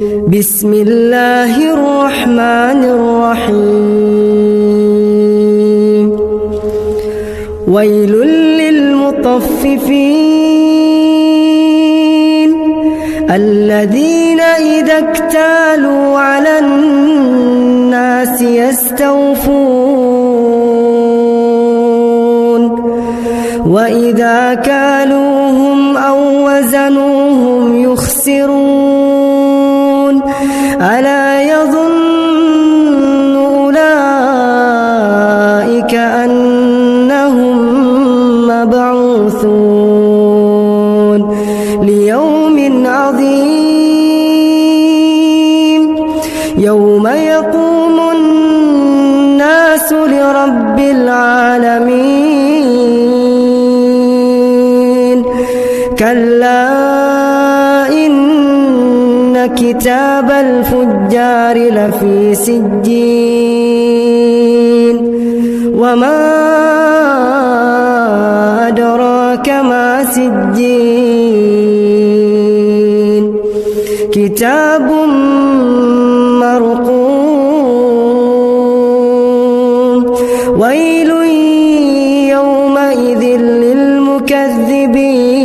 بسم الله الرحمن الرحيم. ويل للمطففين الذين إذا اكتالوا على الناس يستوفون. وإذا كالوهم أو وزنوهم ألا يظن أولئك أنهم مبعوثون ليوم عظيم يوم يقوم الناس لرب العالمين كلا إن كتاب الفجار لفي سجين. وما أدراك ما سجين. كتاب مرقوم. ويل يومئذ للمكذبين.